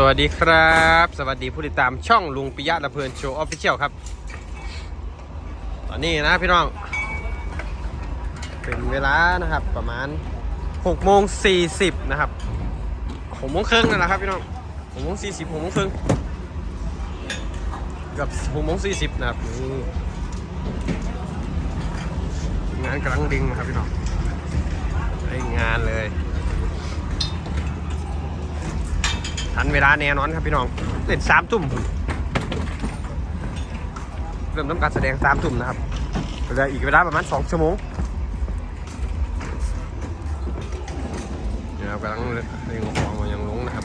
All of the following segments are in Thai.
สวัสดีครับ สวัสดีผู้ติดตามช่องลุงปิยะละเพลินโชว์ออฟฟิเชียลครับ ตอนนี้นะพี่น้อง เป็นเวลานะครับประมาณ6โมง40นะครับ6โมงครึ่งนั่นแหละครับพี่น้อง6โมง40 6โมงครึ่งกับ6โมง40นะครับนี่งานกำลังดิ่งนะครับพี่น้องได้งานเลย ทันเวลาแน่นอนครับพี่น้องเล่นสามทุ่มเริ่มทำการแสดงสามทุ่มนะครับเหลืออีกเวลาประมาณสองชั่วโมงเดี๋ยวกำลังเร่งของมายังลงนะครับ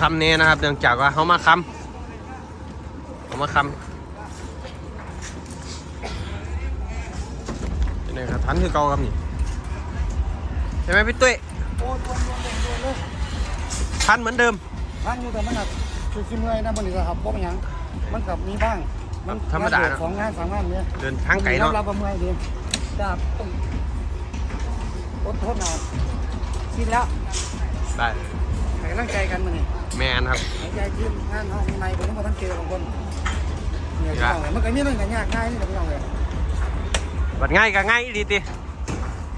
คำนี้นะครับเนื่องจากว่าเขามาคำเขามาคำนี่ครับทันคือเก่าครับนี่ใช่ไหมพี่ตุ้ย โอ้ทวนทวนทวนทวนเลยทันเหมือนเดิมทางอยู่แต่มันหนักคือซิเมื่อยนะบนนี้ครับเพราะมันหยังมันกับมีบ้างมันธรรมดานะสองงานสามงานเนี่ยเดินทางไกลเนาะรับประเมื่อยดีจ้าต้องอดทนหน่อยชินแล้วได้ให้กำลังใจกันมันนี่ แมนครับ หายใจขึ้นงานห้องในผมต้องมาทั้งเจอบางคนเนี่ยพี่น้องเลยมันก็มีเรื่องกันยากง่ายนี่กับพี่น้องเลยบัดง่ายก็ง่ายดีติ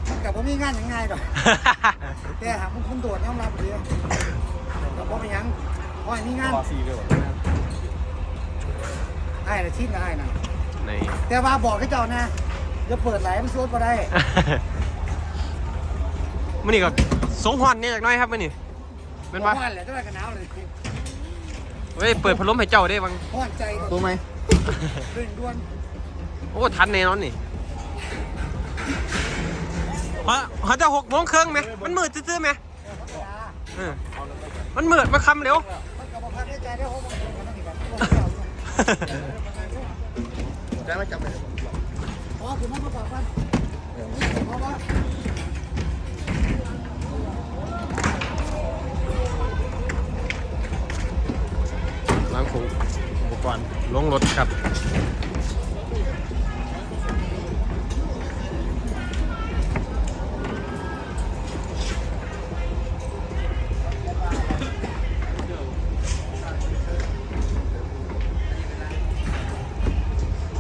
มันกับผมมีงานอย่างง่ายดอกแต่หากมันคุณตรวจยอมรับดีแต่เพราะมันหยังเพราะมีงานไอ้ละชิดนะไอ้นะใน แต่ว่าบอกให้เจ้านะอย่าเปิดไหลมันชวนก็ได้ มื่อนี้ก็สงหอนเนี่ยจากหน้อยครับมื่อนี้เป็นปะห้อนแหละเจ้ากันหนาวเลยเว้ยเปิดพัดลมให้เจ้าได้บ้างห้อนใจตัวไหมเร่งด่วนโอ้ทันแน่นอนนี่ฮะฮะจะหกโมงครึ่งไหมมันมืดซื่อๆไหมเออ มันมืดมาคำเร็ว มันกับพักให้ใจได้หกโมงครึ่งมันต้องมีกันได้ไหมจับไปอ๋อคือมันมาฝากกันเพราะว่าล้างของอุปกรณ์ลงรถครับ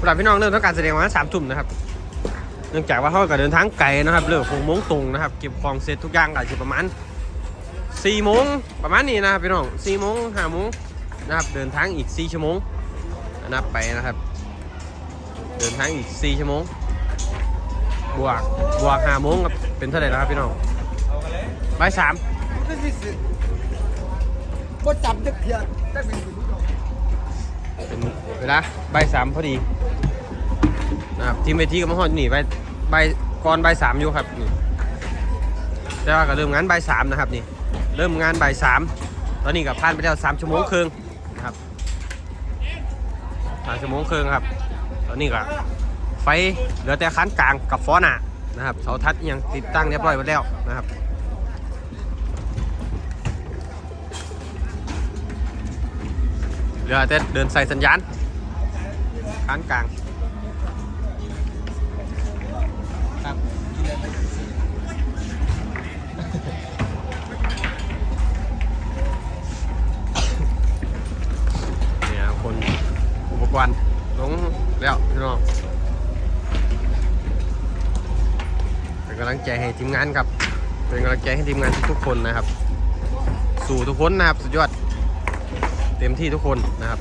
หรับพี่น้องเริ่มทำการแสดงมาสามทุ่มนะครับ เนื่องจากว่าเขาก็เดินทางไกลนะครับเรื่องหกโมงตรงนะครับเก็บของเสร็จทุกอย่างก็อาจจะประมาณสี่โมงประมาณนี้นะครับพี่น้องสี่โมงห้าโมงนะครับเดินทางอีกสี่ชั่วโมงนับไปนะครับ เดินทางอีกสี่ชั่วโมงบวกบวกห้าโมงครับเป็นเท่าไหร่แล้วครับพี่น้องบ่ายสามไม่สิสิบ่จับจะเพียรได้เป็นผู้ชมเป็นเวลาบ่ายสามพอดี นะครับทีมเวทีก็มาฮอดนี่ใบใบก่อนใบสามอยู่ครับนี่แต่ว่าก็เริ่มงานใบสามนะครับนี่เริ่มงานใบสามตอนนี้ก็ผ่านไปแล้วสามชั่วโมงครึ่งนะครับสามชั่วโมงครึ่งครับ ตอนนี้ก็ไฟเหลือแต่คันกลางกับฟอน้านะครับเสาทัดยังติดตั้งเรียบร้อยหมดแล้วนะครับเหลือแต่เดินใส่สัญญาณคันกลาง เนี่ยคนอุปกรณ์ลงแล้วพี่น้องเป็นกำลังใจให้ทีมงานครับ เป็นกำลังใจให้ทีมงานทุกคนนะครับ สู่ทุกคนนะครับ สุดยอด เต็มที่ทุกคนนะครับ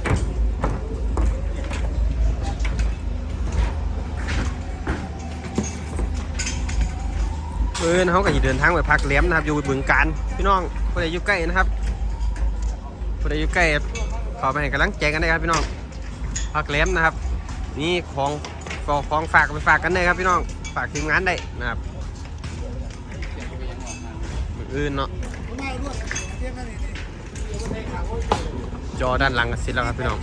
เออเขาก็จะเดินทางไปพักแหลมนะครับ อยู่บึงการพี่น้องคนใดอยู่ใกล้นะครับคนใดอยู่ใกล้ขอไปให้กำลังใจกันได้ครับพี่น้องพักแหลมนะครับ นี่ของของฝากไปฝากกันได้ครับพี่น้องฝากทีมงานได้นะครับมืออื่นเนาะจอด้านหลังก็เสร็จแล้วครับพี่น้อง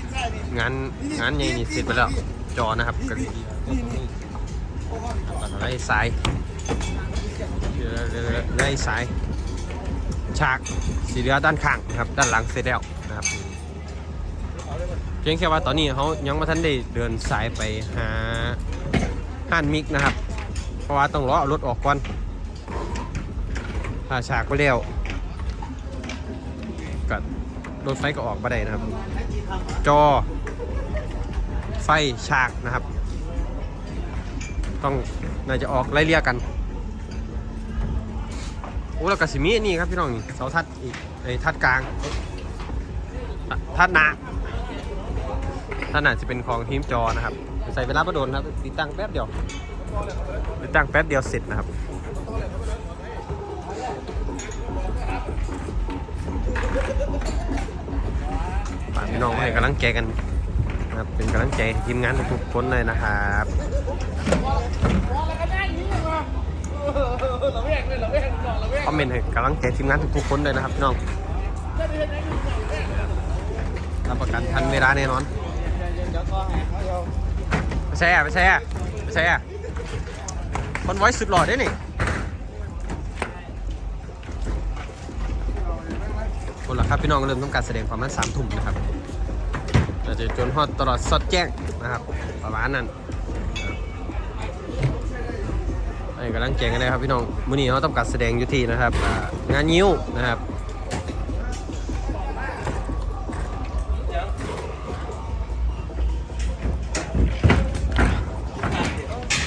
งานงานใหญ่นี่เสร็จไปแล้วจอนะครับก็ไล่สาย ไล่สายฉากสีเหลือด้านข้างนะครับ ด้านหลังเสร็จแล้วนะครับเพียงแค่ว่าตอนนี้เขายังไม่ทันได้เดินสายไปหาห้านมิกนะครับ เพราะว่าต้องรอเอารถออกก่อนถ้าฉากไปแล้วก็รถไฟก็ออกมาได้นะครับ จอ ไฟฉากนะครับ ต้องน่าจะออกไล่เลี่ยกัน อ้แล้วก็สิมีนี่ครับพี่น้องนี่เสาทัดอีกไอ้ทัดกลางทัดหนาทัดหนาจะเป็นของทีมจอนะครับ ใส่เวลาประโดนครับ ติดตั้งแป๊บเดียว ติดตั้งแป๊บเดียวเสร็จนะครับฝากพี่น้องให้กำลังใจกันนะครับเป็นกำลังใจทีมงานทุกๆคนเลยนะครับ คอมเมนต์ให้กำลังใจทีมงานทุกคนเลยนะครับพี่น้องรับประกันทันเวลาแน่นอนไม่ใช่อะไม่ใช่อะไม่ใช่อะคนไว้สุดหล่อได้นี่คนละครับพี่น้องเริ่มต้องการแสดงความนั้นสามทุ่มนะครับเราจะจนฮอดตลอดสดแจ้งนะครับประมาณนั้น ไอ้กำลังแจ้งกันเลยครับพี่น้องมื้อนี้เขาต้องการแสดงอยุทีนะครับอ่างานยิ้วนะครับ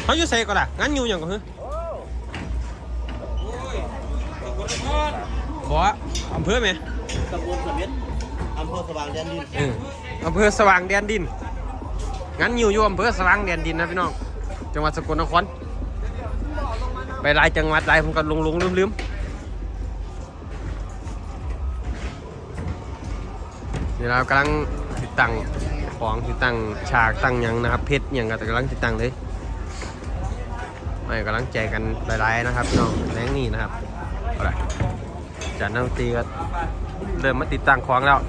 เขาอยู่เซก่อนล่ะงานยิ้วอย่างก็คือบอกว่าอำเภอไหมตำบลสมิทอำเภอสว่างแดนดินเอออำเภอสว่างแดนดินงั้นอยู่อยู่อำเภอสว่างแดนดินนะพี่น้อง จังหวัดสกลนคร ไปหลายจังหวัดหลายผมก็ลงลงลืมลืมเดี๋ยวเรากำลังติดตั้งของติดตั้งฉากตั้งยังนะครับเพชรยังก็กำลังติดตั้งเลยไม่กำลังแจกกันหลายๆนะครับน้องแรงนี่นะครับอาละจานนักดนตรีก็เริ่มมาติดตั้งของแล้ว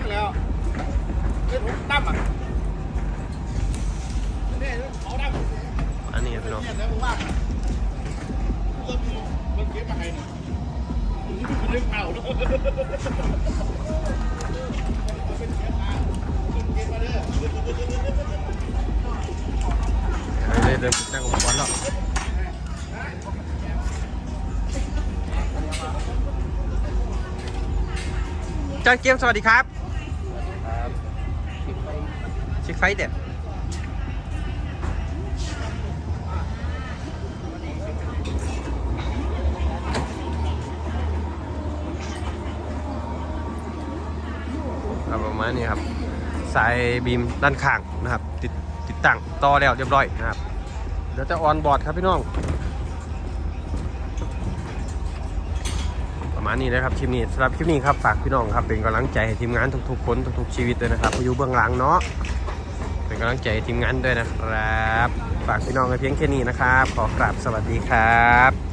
ตัวไหนจะได้บุกเลี้ยงแล้วเล่นผมตั้มอะแม่เขาตั้มอันนี้ครับพี่น้องเนี่ยแล้วผมว่าเริ่มเริ่มเก็บมาให้เนี่ยเรื่องเก่าเนอะเริ่มเริ่มติดตั้งอุปกรณ์แล้วจานเกมสวัสดีครับ ไฟเด็ดประมาณนี้ครับ สายบีมด้านข้างนะครับ ติดติดตั้งต่อแล้วเรียบร้อยนะครับ เดี๋ยวจะออนบอร์ดครับพี่น้อง ประมาณนี้นะครับคลิปนี้สำหรับคลิปนี้ครับฝากพี่น้องครับเป็นกำลังใจให้ทีมงานทุกๆคนทุกๆชีวิตด้วยนะครับผู้อยู่เบื้องหลังเนาะ กำลังใจทีมงานด้วยนะครับ ฝากพี่น้องกันเพียงแค่นี้นะครับ ขอกราบสวัสดีครับ